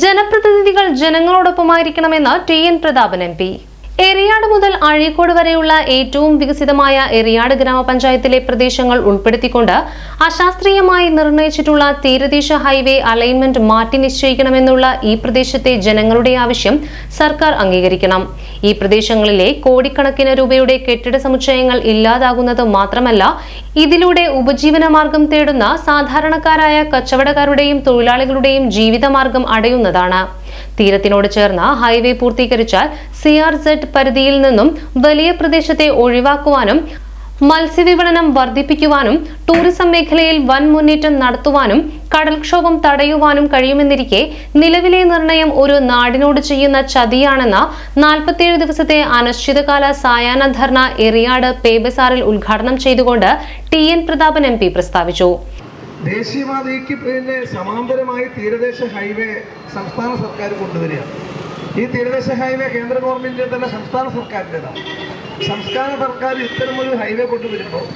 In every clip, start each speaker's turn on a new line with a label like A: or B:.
A: ജനപ്രതിനിധികൾ ജനങ്ങളോടൊപ്പമായിരിക്കണമെന്ന് T N Prathapan M P. Eriyad മുതൽ അഴീക്കോട് വരെയുള്ള ഏറ്റവും വികസിതമായ എറിയാട് ഗ്രാമപഞ്ചായത്തിലെ പ്രദേശങ്ങൾ ഉൾപ്പെടുത്തിക്കൊണ്ട് അശാസ്ത്രീയമായി നിർണയിച്ചിട്ടുള്ള തീരദേശ ഹൈവേ അലൈൻമെന്റ് മാറ്റി നിശ്ചയിക്കണമെന്നുള്ള ഈ പ്രദേശത്തെ ജനങ്ങളുടെ ആവശ്യം സർക്കാർ അംഗീകരിക്കണം. ഈ പ്രദേശങ്ങളിലെ കോടിക്കണക്കിന് രൂപയുടെ കെട്ടിട സമുച്ചയങ്ങൾ ഇല്ലാതാകുന്നത് മാത്രമല്ല ഇതിലൂടെ ഉപജീവനമാർഗം തേടുന്ന സാധാരണക്കാരായ കച്ചവടക്കാരുടെയും തൊഴിലാളികളുടെയും ജീവിതമാർഗം അടയുന്നതാണ്. തീരത്തിനോട് ചേർന്ന ഹൈവേ പൂർത്തീകരിച്ചാൽ സി ആർ സെഡ് പരിധിയിൽ നിന്നും വലിയ പ്രദേശത്തെ ഒഴിവാക്കുവാനും മത്സ്യവിപണനം വർദ്ധിപ്പിക്കുവാനും ടൂറിസം മേഖലയിൽ വൻ മുന്നേറ്റം നടത്തുവാനും കടൽക്ഷോഭം തടയുവാനും കഴിയുമെന്നിരിക്കെ നിലവിലെ നിർണയം ഒരു നാടിനോട് ചെയ്യുന്ന ചതിയാണെന്ന നാൽപ്പത്തിയേഴ് ദിവസത്തെ അനിശ്ചിതകാല സായാഹ്ന ധർണ എറിയാട് പേബസാറിൽ ഉദ്ഘാടനം ചെയ്തുകൊണ്ട് T N Prathapan M P പ്രസ്താവിച്ചു.
B: ദേശീയപാതയ്ക്ക് പിന്നെ സമാന്തരമായി തീരദേശ ഹൈവേ സംസ്ഥാന സർക്കാർ കൊണ്ടുവരികയാണ്. ഈ തീരദേശ ഹൈവേ കേന്ദ്ര ഗവൺമെന്റിന്റെ തന്നെ സംസ്ഥാന സർക്കാരിന്റെതാണ് സംസ്ഥാന സർക്കാർ ഇത്തരമൊരു ഹൈവേ കൊണ്ടുവരുമ്പോൾ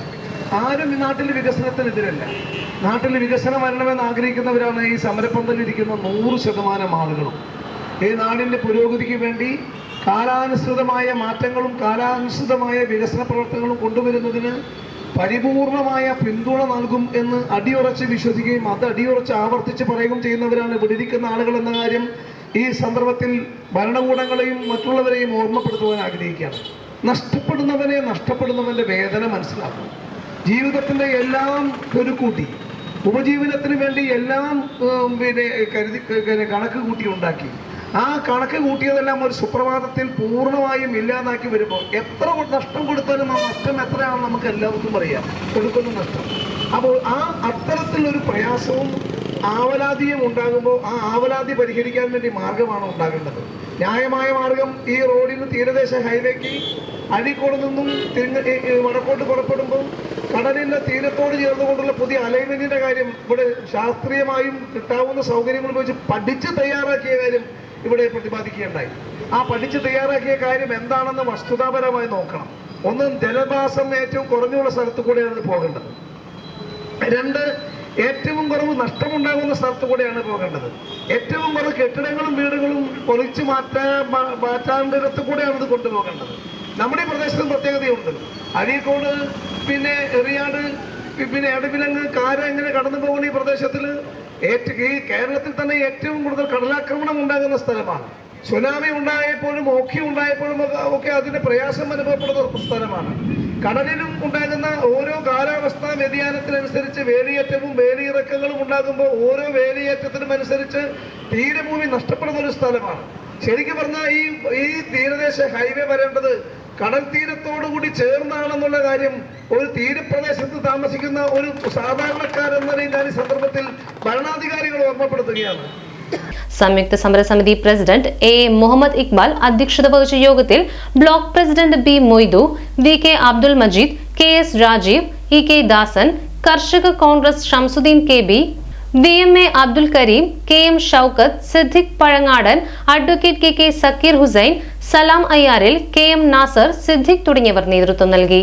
B: ആരും ഈ നാട്ടിൽ വികസനത്തിനെതിരല്ല. നാട്ടിൽ വികസനം വരണമെന്ന് ആഗ്രഹിക്കുന്നവരാണ് ഈ സമരപ്പന്തലിരിക്കുന്ന നൂറ് ശതമാനം ആളുകളും. ഈ നാടിന്റെ പുരോഗതിക്ക് വേണ്ടി കാലാനുസൃതമായ മാറ്റങ്ങളും കാലാനുസൃതമായ വികസന പ്രവർത്തനങ്ങളും കൊണ്ടുവരുന്നതിന് പരിപൂർണമായ പിന്തുണ നൽകും എന്ന് അടിയുറച്ച് വിശ്വസിക്കുകയും അത് അടിയുറച്ച് ആവർത്തിച്ച് പറയുകയും ചെയ്യുന്നവരാണ് ഇവിടെ ഇരിക്കുന്ന ആളുകൾ എന്ന കാര്യം ഈ സന്ദർഭത്തിൽ ഭരണകൂടങ്ങളെയും മറ്റുള്ളവരെയും ഓർമ്മപ്പെടുത്തുവാൻ ആഗ്രഹിക്കുകയാണ്. നഷ്ടപ്പെടുന്നവനെ നഷ്ടപ്പെടുന്നവന്റെ വേദന മനസ്സിലാക്കണം. ജീവിതത്തിന്റെ എല്ലാം പെരുക്കൂട്ടി ഉപജീവനത്തിന് വേണ്ടി എല്ലാം പിന്നെ കരുതി കണക്ക് കൂട്ടി ഉണ്ടാക്കി. ആ കണക്ക് കൂട്ടിയതെല്ലാം ഒരു സുപ്രഭാതത്തിൽ പൂർണമായും ഇല്ലാതാക്കി വരുമ്പോൾ എത്ര നഷ്ടം കൊടുത്താലും ആ നഷ്ടം എത്രയാണെന്ന് നമുക്ക് എല്ലാവർക്കും അറിയാം. കൊടുക്കുന്ന നഷ്ടം. അപ്പോൾ ആ അത്തരത്തിലൊരു പ്രയാസവും ആവലാതിയും ഉണ്ടാകുമ്പോൾ ആ ആവലാതി പരിഹരിക്കാൻ വേണ്ടി മാർഗമാണ് ഉണ്ടാകേണ്ടത്. ന്യായമായ മാർഗം ഈ റോഡിന് തീരദേശ ഹൈവേക്ക് അഴീക്കോട് നിന്നും ഈ വടക്കോട്ട് പുറപ്പെടുമ്പോൾ കടലിന്റെ തീരത്തോട് ചേർന്നുകൊണ്ടുള്ള പുതിയ അലൈൻമെന്റിന്റെ കാര്യം ഇവിടെ ശാസ്ത്രീയമായും കിട്ടാവുന്ന സൗകര്യങ്ങൾ വെച്ച് പഠിച്ച് തയ്യാറാക്കിയ കാര്യം ഇവിടെ പ്രതിപാദിക്കുകയുണ്ടായി. ആ പഠിച്ച് തയ്യാറാക്കിയ കാര്യം എന്താണെന്ന് വസ്തുതാപരമായി നോക്കണം. ഒന്ന് ജലവാസം ഏറ്റവും കുറഞ്ഞുള്ള സ്ഥലത്ത് കൂടെയാണ് പോകേണ്ടത്. രണ്ട് ഏറ്റവും കുറവ് നഷ്ടമുണ്ടാകുന്ന സ്ഥലത്ത് കൂടെയാണ് പോകേണ്ടത്. ഏറ്റവും കുറവ് കെട്ടിടങ്ങളും വീടുകളും പൊളിച്ചു മാറ്റാ മാറ്റാണ്ടിടത്ത് കൂടെയാണ് ഇത് കൊണ്ടുപോകേണ്ടത്. നമ്മുടെ ഈ പ്രദേശത്തും പ്രത്യേകതയുണ്ട്. അഴീക്കോട് പിന്നെ എറിയാട് പിന്നെ എടവിലങ്ങ് കാര ഇങ്ങനെ കടന്നു പോകുന്ന ഈ പ്രദേശത്തിൽ ഈ കേരളത്തിൽ തന്നെ ഏറ്റവും കൂടുതൽ കടലാക്രമണം ഉണ്ടാകുന്ന സ്ഥലമാണ്. സുനാമി ഉണ്ടായപ്പോഴും ഓഖി ഉണ്ടായപ്പോഴും ഒക്കെ അതിന്റെ പ്രയാസം അനുഭവപ്പെടുന്ന സ്ഥലമാണ്. കടലിലും ഉണ്ടാകുന്ന ഓരോ കാലാവസ്ഥാ വ്യതിയാനത്തിനനുസരിച്ച് വേലിയേറ്റവും വേലിയിറക്കങ്ങളും ഉണ്ടാകുമ്പോൾ ഓരോ വേലിയേറ്റത്തിനും അനുസരിച്ച് തീരഭൂമി നഷ്ടപ്പെടുന്ന ഒരു സ്ഥലമാണ്. ശരിക്കും പറഞ്ഞാൽ ഈ ഈ തീരദേശ ഹൈവേ വരേണ്ടത് കടൽ തീരത്തോടുകൂടി ചേർന്നാണെന്നുള്ള കാര്യം ഒരു തീരപ്രദേശത്ത് താമസിക്കുന്ന ഒരു സാധാരണക്കാരെന്ന നിലയിൽ ഈ സന്ദർഭത്തിൽ ഭരണാധികാരികൾ ഓർമ്മപ്പെടുത്തുകയാണ്.
A: സംയുക്ത സമരസമിതി പ്രസിഡന്റ് എ മുഹമ്മദ് ഇക്ബാൽ അധ്യക്ഷത വഹിച്ച യോഗത്തിൽ block president B Moidu V K Abdul Majeed K S Rajeev E K Dasan Karshaka Congress Shamsuddin K B V M A Abdul Kareem K M Shoukath Siddique Pazhangadan advocate K K Zakir Hussain Salam Ayyaril K M Nasar Siddique തുടങ്ങിയവർ നേതൃത്വം നൽകി.